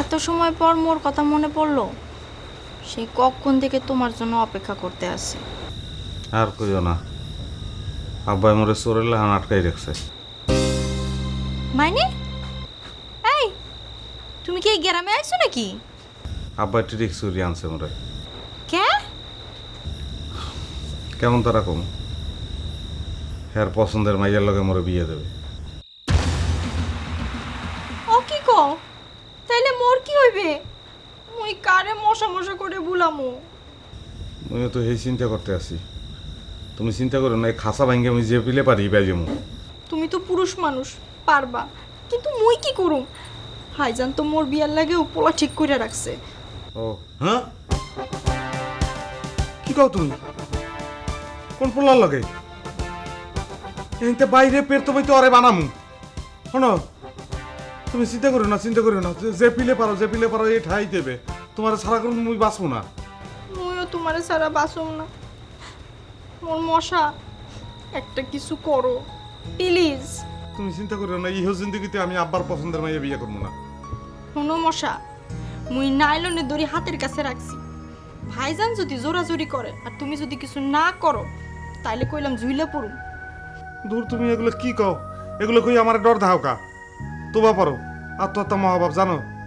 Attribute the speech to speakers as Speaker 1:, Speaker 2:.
Speaker 1: এত সময় পর মোর কথা মনে পড়ল? সেই কখন থেকে তোমার জন্য অপেক্ষা করতে আসি
Speaker 2: আর কইও না। আব্বাই মোরে চোরের লাহান আটকাই রাখছে।
Speaker 1: মাইনে? এই তুমি কি এই গ্রামে আইছো নাকি?
Speaker 2: আব্বাই টিরিক চুরি আনছে মোরে।
Speaker 1: কে?
Speaker 2: কেমন তারা কম? হ্যার পছন্দের মাইয়ার লগে মোরে বিয়ে দেবে।
Speaker 1: ও কি কো তাইলে মোর কি হইবে? মুই কারে মশা মশা করে বুলামু?
Speaker 2: আমিও তো এই চিন্তা করতে আছি। তুমি চিন্তা করো না এই খাসা ভাঙ্গে আমি যে পিলে পারি বাজেমু।
Speaker 1: তুমি তো পুরুষ মানুষ পারবা। কিন্তু মুই কি করুম? হাইজান তো মোর বিয়ার লাগে উপলা ঠিক করে রাখছে।
Speaker 2: ও হ্যাঁ? কি কও তুমি? কোন পোলার লগে? এতে বাইরে পের তুমি তো আরে বানামু। শোনো তুমি চিন্তা করো না চিন্তা করো না। যে- পিলে পারো যে পিলে পারো এই ঠাই দেবে। তোমার সারা করুন মুই বাঁচবো না।
Speaker 1: মুইও তোমার সারা বাসুম না। মোর মশা একটা কিছু করো। প্লিজ।
Speaker 2: তুমি চিন্তা করো না ইহ জিন্দগিতে আমি আব্বার পছন্দের মাইয়া বিয়ে করব না।
Speaker 1: শোনো মশা মুই নাইলনের দড়ি হাতের কাছে রাখছি। ভাইজান যদি জোরাজোরি করে আর তুমি যদি কিছু না করো তাইলে কইলাম ঝুইলা পড়ুম।
Speaker 2: দূর তুমি এগুলো কি কও? এগুলো কই আমার ডর ধাওকা? তোবা পারো। আত্মহত্যা মহাভাব জানো?